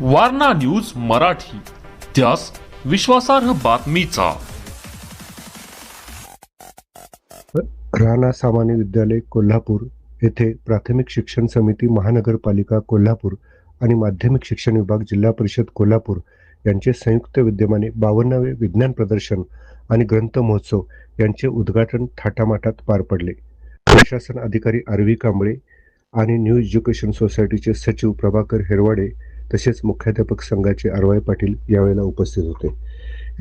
Warna news Marathi. त्यास विश्वासार्ह बातमीचा. राणा सामान्य विद्यालय कोल्हापूर येथे प्राथमिक शिक्षण समिती महानगरपालिका कोल्हापूर आणि माध्यमिक शिक्षण विभाग जिल्हा परिषद कोल्हापूर यांचे संयुक्त विद्यमाने बावन्नावे विज्ञान प्रदर्शन आणि ग्रंथ महोत्सव यांचे उद्घाटन थाटामाटात पार पडले. प्रशासन अधिकारी आरवी कांबळे आणि न्यू एज्युकेशन सोसायटीचे सचिव प्रभाकर हेरवाडे तसेच मुख्याध्यापक संघाचे आरवाय पाटील यावेळेला उपस्थित होते.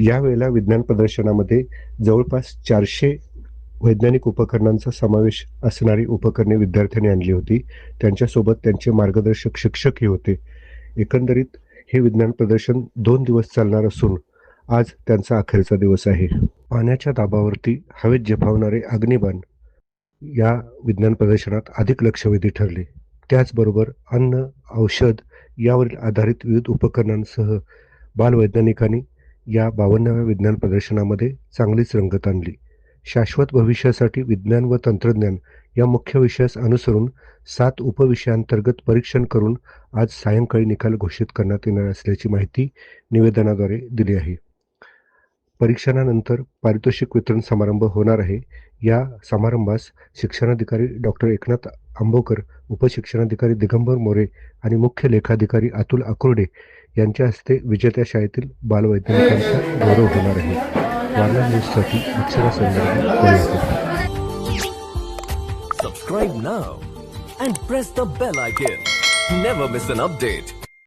यावेळेला विज्ञान प्रदर्शनामध्ये जवळपास चारशे वैज्ञानिक उपकरणांचा समावेश असणारी उपकरणे विद्यार्थ्यांनी आणली होती. त्यांच्यासोबत त्यांचे मार्गदर्शक शिक्षकही होते. एकंदरीत हे विज्ञान प्रदर्शन दोन दिवस चालणार असून आज त्यांचा अखेरचा दिवस आहे. पाण्याच्या दाबावरती हवेत झेपावणारे अग्निबाण या विज्ञान प्रदर्शनात अधिक लक्षवेधी ठरले. त्याचबरोबर अन्न औषध यावरील आधारित विविध उपकरणांसह बालवैज्ञानिकांनी या बावन्नाव्या विज्ञान प्रदर्शनामध्ये चांगलीच रंगत आणली. शाश्वत भविष्यासाठी विज्ञान व तंत्रज्ञान या मुख्य विषयास अनुसरून सात उपविषयांतर्गत परीक्षण करून आज सायंकाळी निकाल घोषित करण्यात येणार असल्याची माहिती निवेदनाद्वारे दिली आहे. परीक्षणानंतर पारितोषिक वितरण समारंभ होणार आहे. या समारंभास शिक्षणाधिकारी डॉक्टर एकनाथ आंबोकर उपशिक्षणाधिकारी दिगंबर मोरे आणि मुख्य लेखाधिकारी अतुल अकुर्डे यांच्या हस्ते विजेत्या शाळेतील बालवैज्ञानिकांचा गौरव होणार आहे. वार्ला न्यूजसाठी Akshara Saundarya subscribe now and press the bell icon never miss an update.